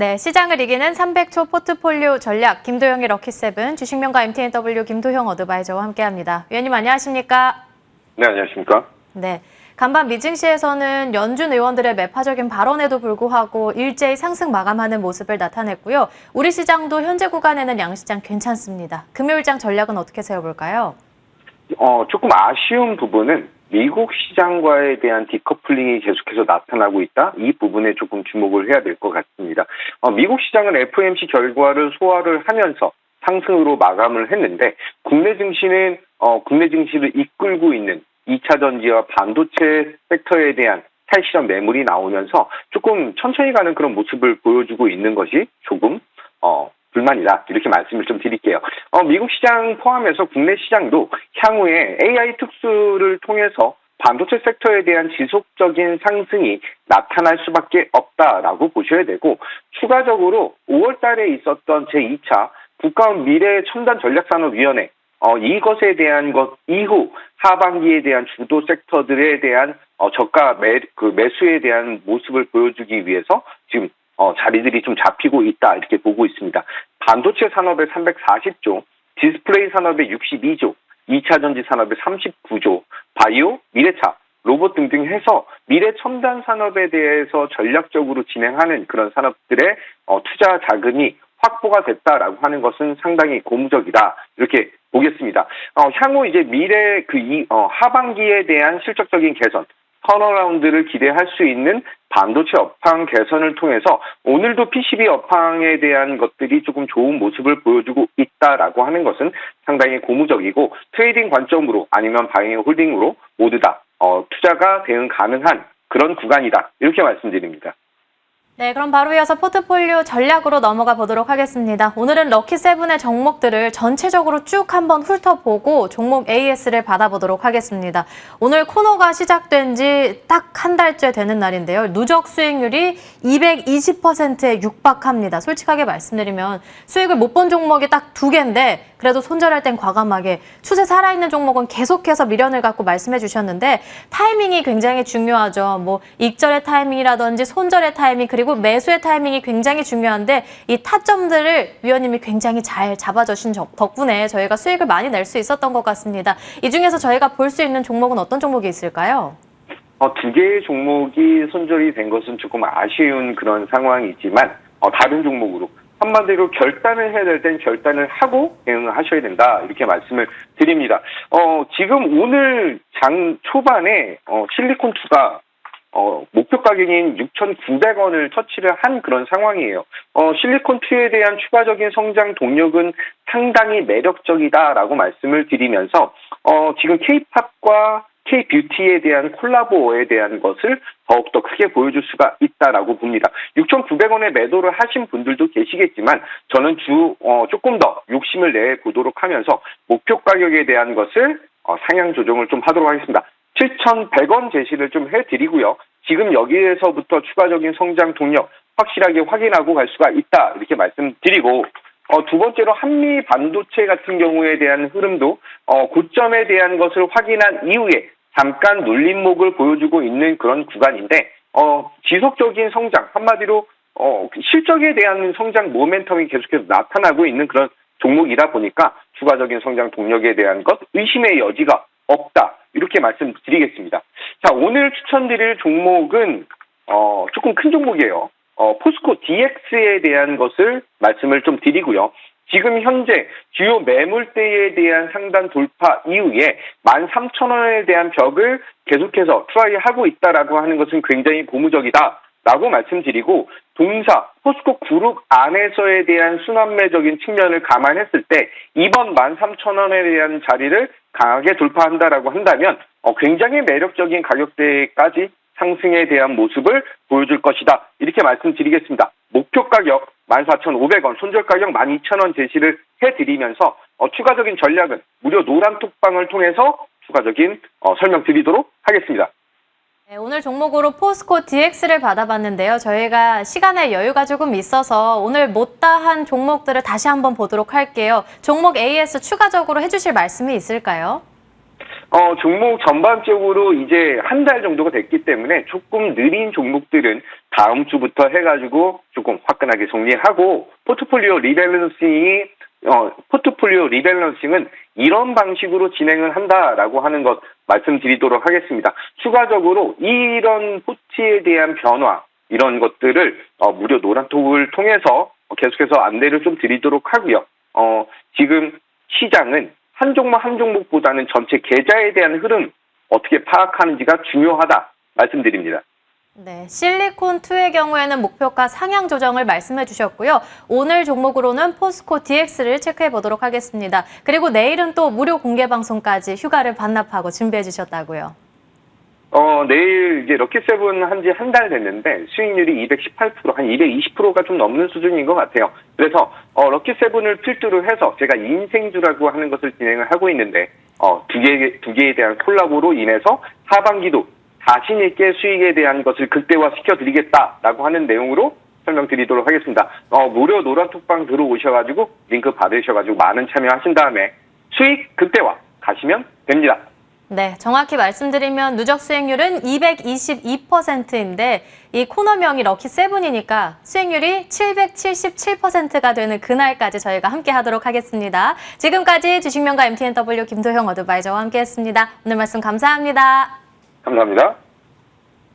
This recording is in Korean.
네, 시장을 이기는 300초 포트폴리오 전략 김도영의 럭키세븐 주식명가 MTNW 김도형 어드바이저와 함께합니다. 위원님 안녕하십니까? 네, 안녕하십니까? 네. 간밤 미증시에서는 연준 의원들의 매파적인 발언에도 불구하고 일제히 상승 마감하는 모습을 나타냈고요. 우리 시장도 현재 구간에는 양시장 괜찮습니다. 금요일장 전략은 어떻게 세워볼까요? 어, 조금 아쉬운 부분은 미국 시장과에 대한 디커플링이 계속해서 나타나고 있다. 이 부분에 조금 주목을 해야 될 것 같습니다. 어, 미국 시장은 FOMC 결과를 소화를 하면서 상승으로 마감을 했는데 국내 증시는 어, 국내 증시를 이끌고 있는 2차 전지와 반도체 섹터에 대한 탈실험 매물이 나오면서 조금 천천히 가는 그런 모습을 보여주고 있는 것이 조금 어, 불만이다 이렇게 말씀을 좀 드릴게요. 어, 미국 시장 포함해서 국내 시장도 향후에 AI 특수를 통해서 반도체 섹터에 대한 지속적인 상승이 나타날 수밖에 없다라고 보셔야 되고 추가적으로 5월 달에 있었던 제2차 국가원 미래 첨단 전략산업위원회 어, 이것에 대한 것 이후 하반기에 대한 주도 섹터들에 대한 어, 저가 매, 그 매수에 대한 모습을 보여주기 위해서 지금 어, 자리들이 좀 잡히고 있다 이렇게 보고 있습니다. 반도체 산업의 340조, 디스플레이 산업의 62조, 2차 전지 산업의 39조, 바이오, 미래차, 로봇 등등 해서 미래 첨단 산업에 대해서 전략적으로 진행하는 그런 산업들의 어, 투자 자금이 확보가 됐다라고 하는 것은 상당히 고무적이다 이렇게 보겠습니다. 어, 향후 이제 미래 그 이, 어, 하반기에 대한 실적적인 개선, 턴어라운드를 기대할 수 있는 반도체 업황 개선을 통해서 오늘도 PCB 업황에 대한 것들이 조금 좋은 모습을 보여주고 있다라고 하는 것은 상당히 고무적이고 트레이딩 관점으로 아니면 바이오 홀딩으로 모두 다 어, 투자가 대응 가능한 그런 구간이다 이렇게 말씀드립니다. 네, 그럼 바로 이어서 포트폴리오 전략으로 넘어가 보도록 하겠습니다. 오늘은 럭키세븐의 종목들을 전체적으로 쭉 한번 훑어보고 종목 AS를 받아보도록 하겠습니다. 오늘 코너가 시작된 지 딱 한 달째 되는 날인데요. 누적 수익률이 220%에 육박합니다. 솔직하게 말씀드리면 수익을 못 본 종목이 딱 두 개인데 그래도 손절할 땐 과감하게 추세 살아있는 종목은 계속해서 미련을 갖고 말씀해 주셨는데 타이밍이 굉장히 중요하죠. 뭐 익절의 타이밍이라든지 손절의 타이밍 그리고 매수의 타이밍이 굉장히 중요한데 이 타점들을 위원님이 굉장히 잘 잡아주신 적- 덕분에 저희가 수익을 많이 낼 수 있었던 것 같습니다. 이 중에서 저희가 볼 수 있는 종목은 어떤 종목이 있을까요? 어, 두 개의 종목이 손절이 된 것은 조금 아쉬운 그런 상황이지만 어, 다른 종목으로 한마디로 결단을 해야 될 땐 결단을 하고 대응을 하셔야 된다 이렇게 말씀을 드립니다. 어, 지금 오늘 장 초반에 어, 실리콘2가 어, 목표 가격인 6,900원을 터치를 한 그런 상황이에요. 어, 실리콘2에 대한 추가적인 성장 동력은 상당히 매력적이다라고 말씀을 드리면서 어, 지금 K-팝과 K-뷰티에 대한 콜라보에 대한 것을 더욱더 크게 보여줄 수가 있다라고 봅니다. 6,900원에 매도를 하신 분들도 계시겠지만 저는 주 어, 조금 더 욕심을 내 보도록 하면서 목표 가격에 대한 것을 어, 상향 조정을 좀 하도록 하겠습니다. 7,100원 제시를 좀 해드리고요. 지금 여기에서부터 추가적인 성장 동력 확실하게 확인하고 갈 수가 있다 이렇게 말씀드리고 어, 두 번째로 한미 반도체 같은 경우에 대한 흐름도 어, 고점에 대한 것을 확인한 이후에 잠깐 눌림목을 보여주고 있는 그런 구간인데 어, 지속적인 성장 한마디로 어, 실적에 대한 성장 모멘텀이 계속해서 나타나고 있는 그런 종목이다 보니까 추가적인 성장 동력에 대한 것 의심의 여지가 없다 이렇게 말씀드리겠습니다. 자 오늘 추천드릴 종목은 어, 조금 큰 종목이에요. 어, 포스코 DX에 대한 것을 말씀을 좀 드리고요. 지금 현재 주요 매물대에 대한 상단 돌파 이후에 13,000원에 대한 벽을 계속해서 트라이하고 있다라고 하는 것은 굉장히 고무적이다 라고 말씀드리고 동사 포스코 그룹 안에서에 대한 순환매적인 측면을 감안했을 때 이번 13,000원에 대한 자리를 강하게 돌파한다라고 한다면 어, 굉장히 매력적인 가격대까지 상승에 대한 모습을 보여줄 것이다. 이렇게 말씀드리겠습니다. 목표 가격 14,500원, 손절 가격 12,000원 제시를 해드리면서 어, 추가적인 전략은 무료 노란 톡방을 통해서 추가적인 어, 설명드리도록 하겠습니다. 네, 오늘 종목으로 포스코 DX를 받아봤는데요. 저희가 시간에 여유가 조금 있어서 오늘 못다한 종목들을 다시 한번 보도록 할게요. 종목 AS 추가적으로 해주실 말씀이 있을까요? 어, 종목 전반적으로 이제 한 달 정도가 됐기 때문에 조금 느린 종목들은 다음 주부터 해가지고 조금 화끈하게 정리하고 포트폴리오 리밸런싱이 어, 포트폴리오 리밸런싱은 이런 방식으로 진행을 한다라고 하는 것 말씀드리도록 하겠습니다. 추가적으로 이런 포트에 대한 변화 이런 것들을 어, 무료 노란톡을 통해서 계속해서 안내를 좀 드리도록 하고요. 어, 지금 시장은 한 종목 한 종목보다는 전체 계좌에 대한 흐름 어떻게 파악하는지가 중요하다 말씀드립니다. 네, 실리콘2의 경우에는 목표가 상향 조정을 말씀해 주셨고요. 오늘 종목으로는 포스코 DX를 체크해 보도록 하겠습니다. 그리고 내일은 또 무료 공개 방송까지 휴가를 반납하고 준비해 주셨다고요. 어, 내일 이제 럭키세븐 한 지 한 달 됐는데 수익률이 218%, 한 220%가 좀 넘는 수준인 것 같아요. 그래서 어, 럭키세븐을 필두로 해서 제가 인생주라고 하는 것을 진행을 하고 있는데 어, 두 개, 두 개에 대한 콜라보로 인해서 하반기도 자신 있게 수익에 대한 것을 극대화 시켜드리겠다라고 하는 내용으로 설명드리도록 하겠습니다. 어, 무료 노란톡방 들어오셔가지고 링크 받으셔가지고 많은 참여하신 다음에 수익 극대화 가시면 됩니다. 네, 정확히 말씀드리면 누적 수익률은 222%인데 이 코너명이 럭키 세븐이니까 수익률이 777%가 되는 그날까지 저희가 함께 하도록 하겠습니다. 지금까지 주식명가 MTNW 김도형 어드바이저와 함께 했습니다. 오늘 말씀 감사합니다. 감사합니다.